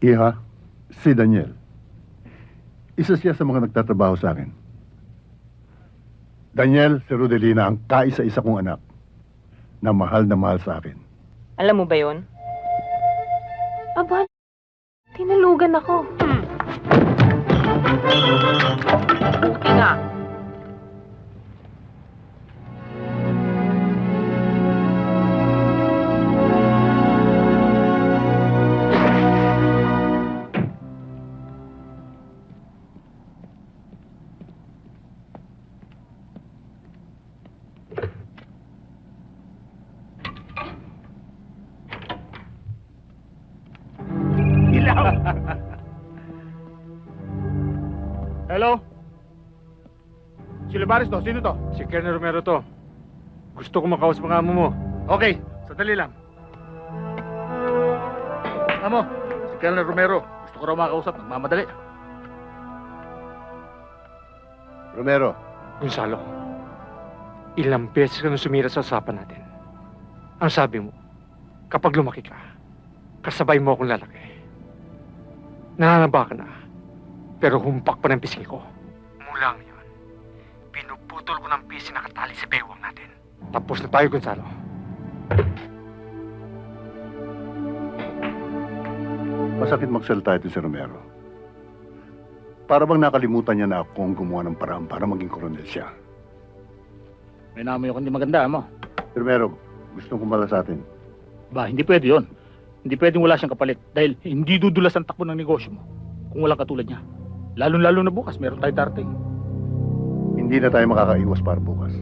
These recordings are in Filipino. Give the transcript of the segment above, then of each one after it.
Iha, si Daniel. Isa siya sa mga nagtatrabaho sa akin. Daniel, si Rodelina ang kaisa-isa kong anak na mahal na mahal sa akin. Alam mo ba yon? Aba, tinalugan ako. Buti nga. Libares to? Sino to? Si Colonel Romero to. Gusto ko makausap ang amo mo. Okay, sandali lang. Amo, si Colonel Romero. Gusto ko raw makausap. Nagmamadali. Romero, Gonzalo, ilang beses ka nang sumira sa usapan natin. Ang sabi mo, kapag lumaki ka, kasabay mo akong lalaki. Nananaba ka na, pero humpak pa ng pisngi ko. Mula ngayon, Tapos na tayo, Gonzalo. masakit magsalita ito si Romero. Para bang nakalimutan niya na ako ang gumawa ng paraan para maging koronel siya. May namoy ako hindi maganda, amo. Romero, gusto kong kumala sa atin. Ba, hindi pwede yon. Hindi pwedeng wala siyang kapalit dahil hindi dudulas ang takbo ng negosyo mo kung walang katulad niya. Lalo-lalo na bukas, meron tayo darating. Hindi na tayo makakaiwas para bukas.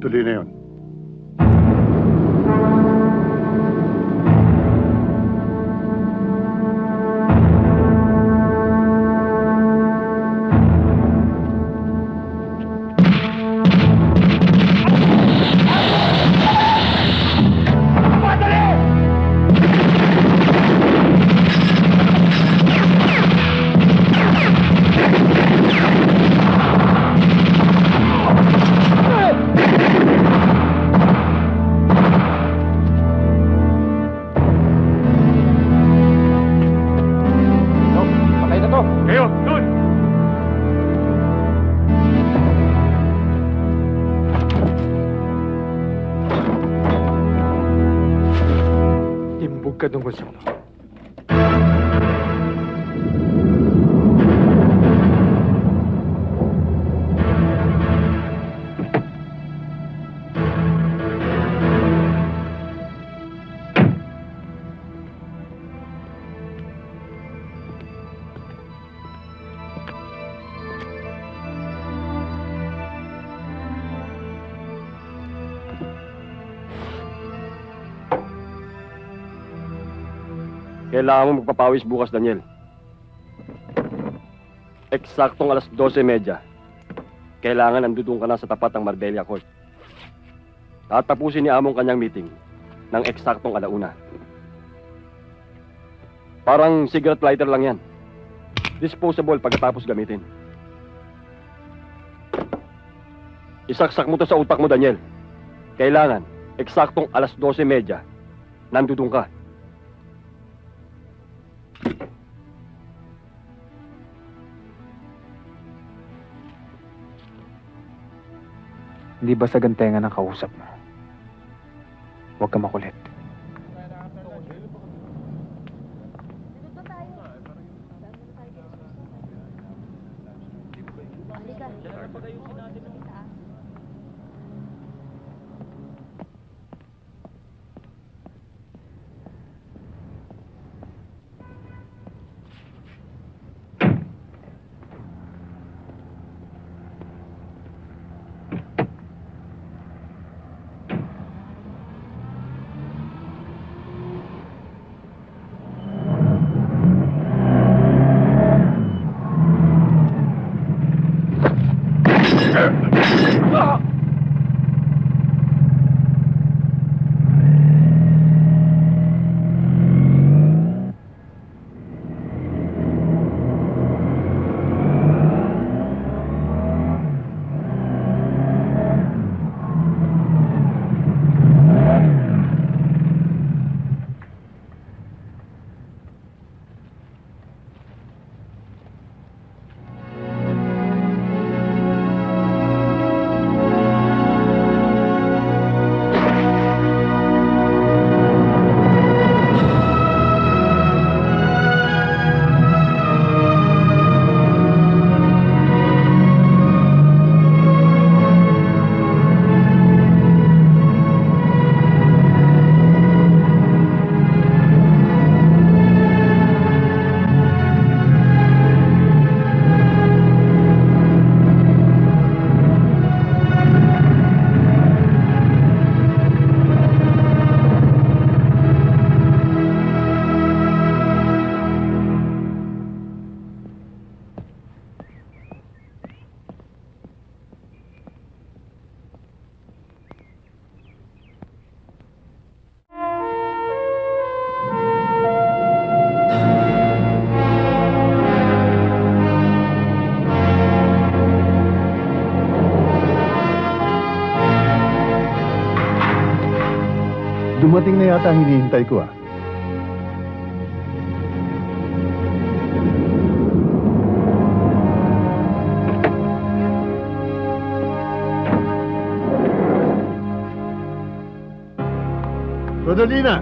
Tuloy na yun. Timbog ka doon, Gonzalo. Kailangan mo magpapawis bukas, Daniel. Eksaktong alas 12.30. Kailangan nandudun ka na sa tapat ng Marbella Court. Tatapusin ni Among kanyang meeting ng eksaktong alauna. Parang cigarette lighter lang yan. Disposable pagkatapos gamitin. Isaksak mo to sa utak mo, Daniel. Kailangan, eksaktong alas 12.30, nandudun ka. Hindi ba sa gantengan ng kausap mo? Huwag ka makulit. Dumating na yata ang hinihintay ko ah. Rodolina!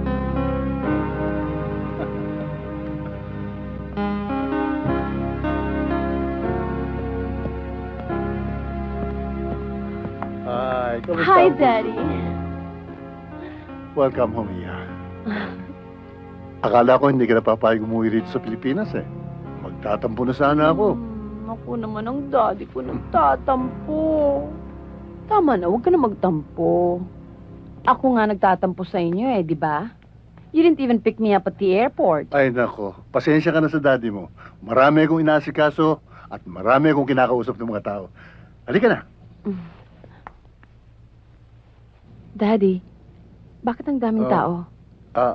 Hi, kamusta Hi, po? Daddy. Welcome home, Iya. Akala ko hindi ka napapayag umuwi rito sa Pilipinas eh. Magtatampo na sana ako. Hmm, ako naman ang daddy ko nagtatampo. Tama na, huwag ka na magtampo. Ako nga nagtatampo sa inyo eh, di ba? You didn't even pick me up at the airport. Ay nako, pasensya ka na sa daddy mo. Marami akong inaasikaso at marami akong kinakausap ng mga tao. Halika na. Daddy, bakit ang daming Oh. tao? Ah,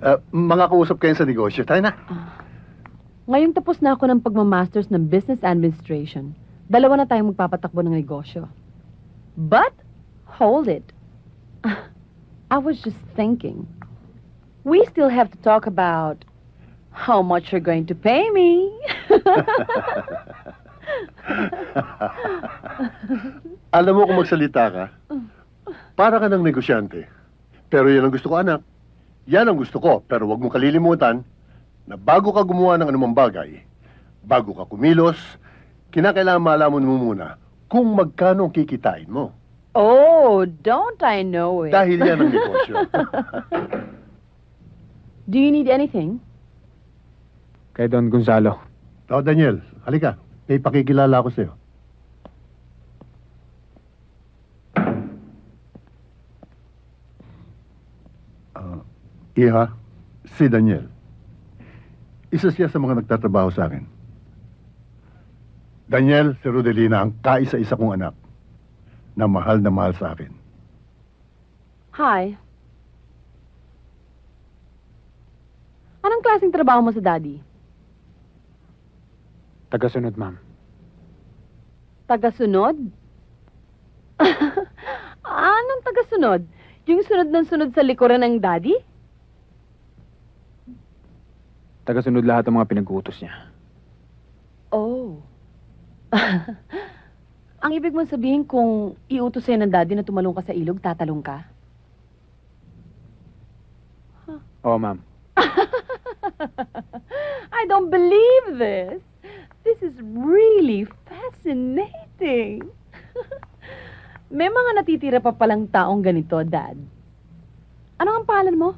ah, mga kausap kayo sa negosyo. Tayo na. Ah. Ngayong tapos na ako ng pagmamasters ng Business Administration, dalawa na tayong magpapatakbo ng negosyo. But, hold it. I was just thinking, we still have to talk about how much you're going to pay me. Alam mo kung magsalita ka, para ka ng negosyante. Pero yan ang gusto ko, anak. Yan ang gusto ko. Pero wag mo kalilimutan na bago ka gumawa ng anumang bagay, bago ka kumilos, kinakailangan malaman mo muna kung magkano ang kikitain mo. oh, don't I know it? Dahil yan ang negosyo. Do you need anything? Kay Don Gonzalo. Tao Daniel, halika. May pakikilala ako sa'yo. Ah, iha, si Daniel. Isa siya sa mga nagtatrabaho sa akin. Daniel, si Rodelina ang kaisa-isa kong anak na mahal na mahal sa akin. Hi. Anong klaseng trabaho mo sa daddy? Tagasunod, ma'am. Tagasunod? Anong tagasunod? Yung sunod ng sunod sa likuran ng daddy? Tagasunod lahat ng mga pinag-uutos niya. Oh. Ang ibig mong sabihin kung iutos sa'yo ng daddy na tumalong ka sa ilog, tatalong ka? Oo, ma'am. I don't believe this. This is really fascinating. May mga natitira pa palang taong ganito, Dad. Ano ang pangalan mo?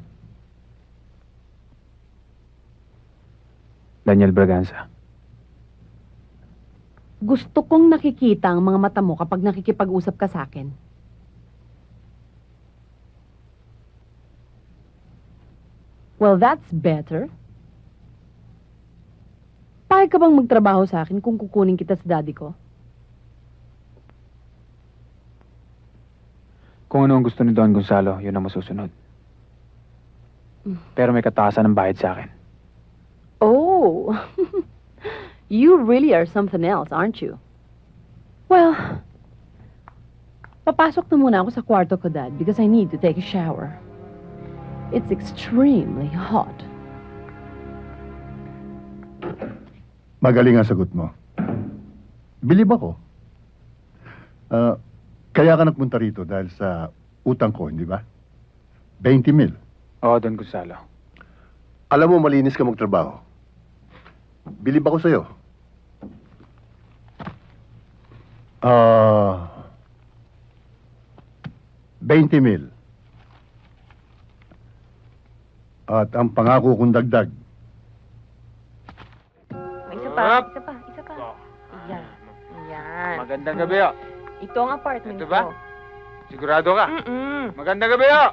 Daniel Braganza. Gusto kong nakikita ang mga mata mo kapag nakikipag-usap ka sa akin. Well, that's better. Payag ka bang magtrabaho sa akin kung kukunin kita sa daddy ko? Kung ano ang gusto ni Don Gonzalo, yun ang masusunod. Pero may kataasan ng bayad sa akin. Oh, you really are something else, aren't you? Well, papasok na muna ako sa kwarto ko, Dad, because I need to take a shower. It's extremely hot. Magaling ang sagot mo. Bilib ako. Ah, kaya ka nagpunta rito dahil sa utang ko, hindi ba? 20 mil. Oo, Don Gonzalo. Alam mo, malinis ka magtrabaho. Bilib ako sa'yo. Ah... 20 mil. At ang pangako kong dagdag, isa pa, isa pa, isa pa. Yan. Yan. Magandang gabi, oh. Ito ang apartment Ito ba? ko. Sigurado ka? Mm-mm. Magandang gabi, oh.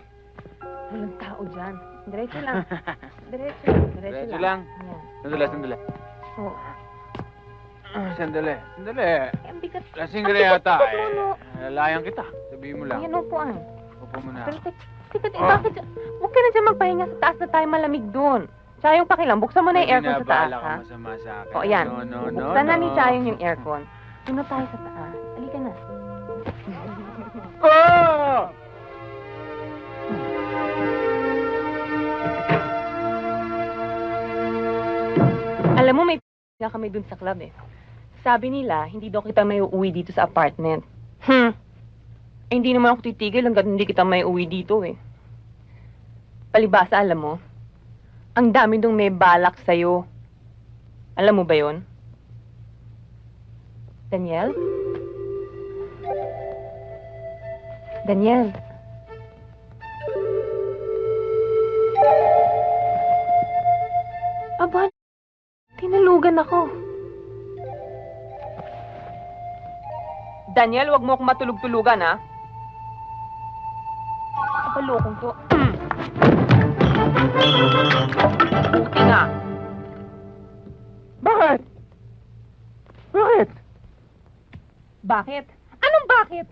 Walang tao dyan. Diretso lang. Diretso lang. Diretso, Diretso lang. lang. Yan. Sandali, sandali. Oh. Sandali, sandali. Eh, ang bigat. Lasing ka na yata. Eh, lalayang kita. Sabihin mo lang. Ayan, upuan. Upo mo na. Pero eh, Oh. bakit? Huwag ka na dyan magpahinga sa taas na tayo malamig doon. Chayong pakilang, buksan mo na yung aircon sa taas, ha? masama sa akin. O, yan. No, no, no, Buksan na no. ni Chayong yung aircon. Doon na tayo sa taas. Halika na. Oh! Alam mo, may nga kami dun sa club eh. Sabi nila, hindi daw kita may uuwi dito sa apartment. Hmm. Eh, hindi naman ako titigil hanggat hindi kita may uwi dito eh. Palibasa, alam mo, ang dami dong may balak sa'yo. Alam mo ba yon? Daniel? Daniel? Aba, tinalugan ako. Daniel, wag mo akong matulog-tulugan, ha? Kapalokong to. Buti nga. Bakit? Bakit? Bakit? Anong bakit?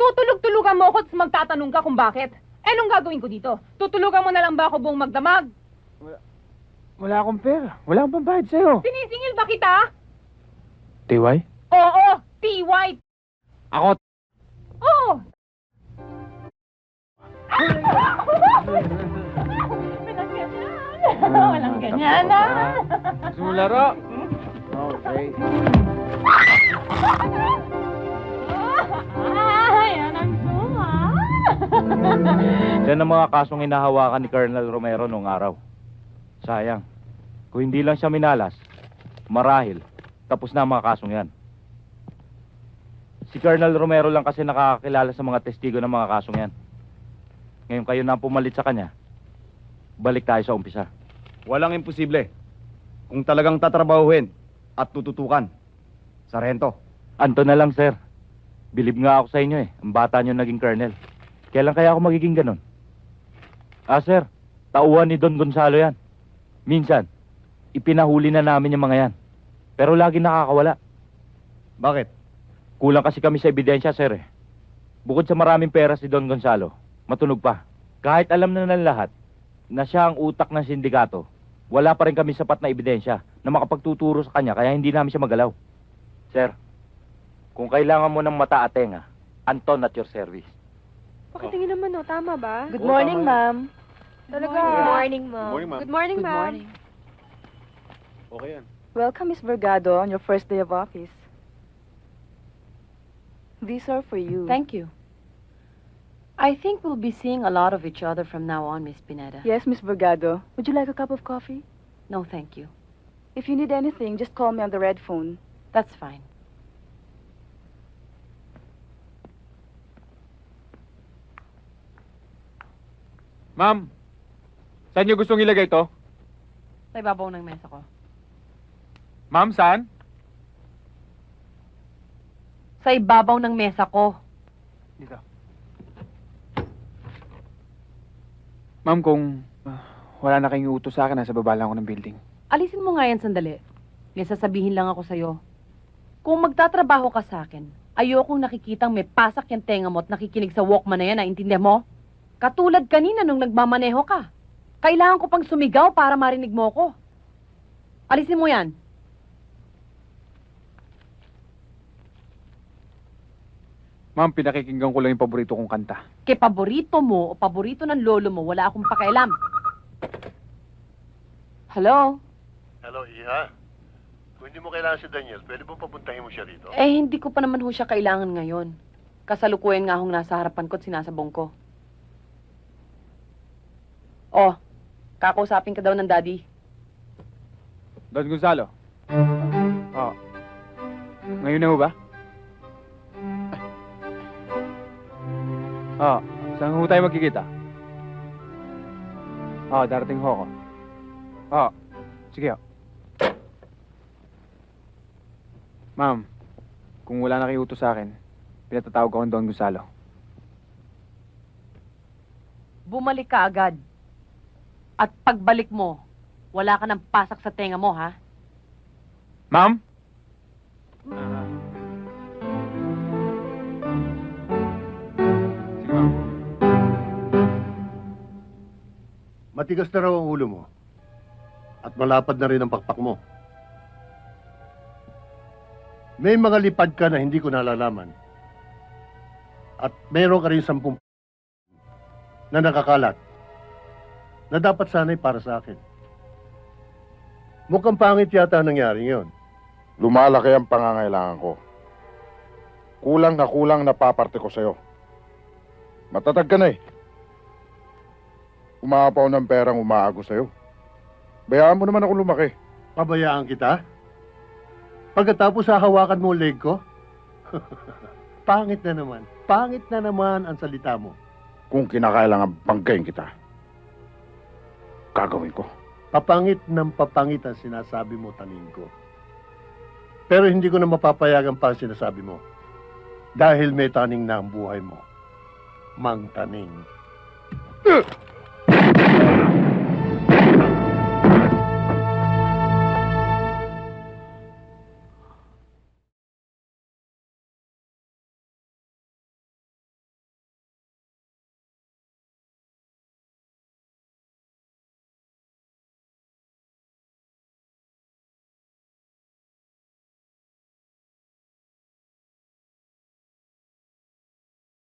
Tutulog-tulugan mo ako at magtatanong ka kung bakit. Eh, anong gagawin ko dito? Tutulugan mo na lang ba ako buong magdamag? Wala akong pera. Wala akong pambayad sa'yo. Sinisingil ba kita? TY? Oo, T-Y. Ako, Oo. Walang ganyan na. gusto mo laro? Okay. Ay, anong suma. Yan ang mga kasong hinahawakan ni Colonel Romero noong araw. Sayang. Kung hindi lang siya minalas, marahil, tapos na ang mga kasong yan. Si Colonel Romero lang kasi nakakakilala sa mga testigo ng mga kasong yan. Ngayon kayo na ang pumalit sa kanya, balik tayo sa umpisa. Walang imposible. Kung talagang tatrabahuhin at tututukan. Sarento. Anto na lang, sir. Bilib nga ako sa inyo eh. Ang bata nyo naging colonel. Kailan kaya ako magiging ganun? Ah, sir. Tauhan ni Don Gonzalo yan. Minsan, ipinahuli na namin yung mga yan. Pero lagi nakakawala. Bakit? Kulang kasi kami sa ebidensya, sir eh. Bukod sa maraming pera si Don Gonzalo, matunog pa. Kahit alam na ng lahat na siya ang utak ng sindikato, wala pa rin kami sapat na ebidensya na makapagtuturo sa kanya kaya hindi namin siya magalaw. Sir, kung kailangan mo ng mata at tenga, Anton at your service. Pakitingin naman, no? Tama ba? Good morning, ma'am. Talaga. Good morning, ma'am. Morning, ma'am. Good morning, Good ma'am. Okay yan. Welcome, Miss Vergado, on your first day of office. These are for you. Thank you. I think we'll be seeing a lot of each other from now on, Miss Pineda. Yes, Miss Vergado. Would you like a cup of coffee? No, thank you. If you need anything, just call me on the red phone. That's fine. Ma'am, saan niyo gustong ilagay to? Sa ibabaw ng mesa ko. Ma'am, saan? Sa ibabaw ng mesa ko. Dito. Ma'am, kung ah, wala na kayong utos sa akin, nasa baba lang ako ng building. Alisin mo nga yan sandali. May sasabihin lang ako sa'yo. Kung magtatrabaho ka sa akin, ayokong nakikitang may pasak yung tenga mo at nakikinig sa Walkman na yan, naintindihan mo? Katulad kanina nung nagmamaneho ka. Kailangan ko pang sumigaw para marinig mo ko. Alisin mo yan. Ma'am, pinakikinggan ko lang yung paborito kong kanta. Kay paborito mo o paborito ng lolo mo, wala akong pakialam. Hello? Hello, Iha. Kung hindi mo kailangan si Daniel, pwede mo papuntahin mo siya rito? Eh, hindi ko pa naman ho siya kailangan ngayon. Kasalukuyan nga hong nasa harapan ko at sinasabong ko. Oh, kakausapin ka daw ng daddy. Don Gonzalo. Oh. Ngayon na ho ba? Oh, saan ho tayo magkikita? Oh, darating ho ako. Oh, sige ho. Ma'am, kung wala na kayo utos sa akin, pinatatawag ako ng Don Gonzalo. Bumalik ka agad. At pagbalik mo, wala ka ng pasak sa tenga mo, ha? Ma'am? Sige, Matigas na raw ang ulo mo. At malapad na rin ang pakpak mo. May mga lipad ka na hindi ko nalalaman. At meron ka rin sampung na nakakalat na dapat sana'y para sa akin. Mukhang pangit yata ang nangyari yon. Lumalaki ang pangangailangan ko. Kulang na kulang na paparte ko sa'yo. Matatag ka na eh. Umaapaw ng perang umaago sa'yo. Bayaan mo naman ako lumaki. Pabayaan kita? Pagkatapos hahawakan mo leg ko? Pangit na naman. Pangit na naman ang salita mo. Kung kinakailangan banggain kita, gagawin ko. Papangit ng papangit ang sinasabi mo, taning ko. Pero hindi ko na mapapayagan pa ang sinasabi mo. Dahil may taning na ang buhay mo. Mang taning.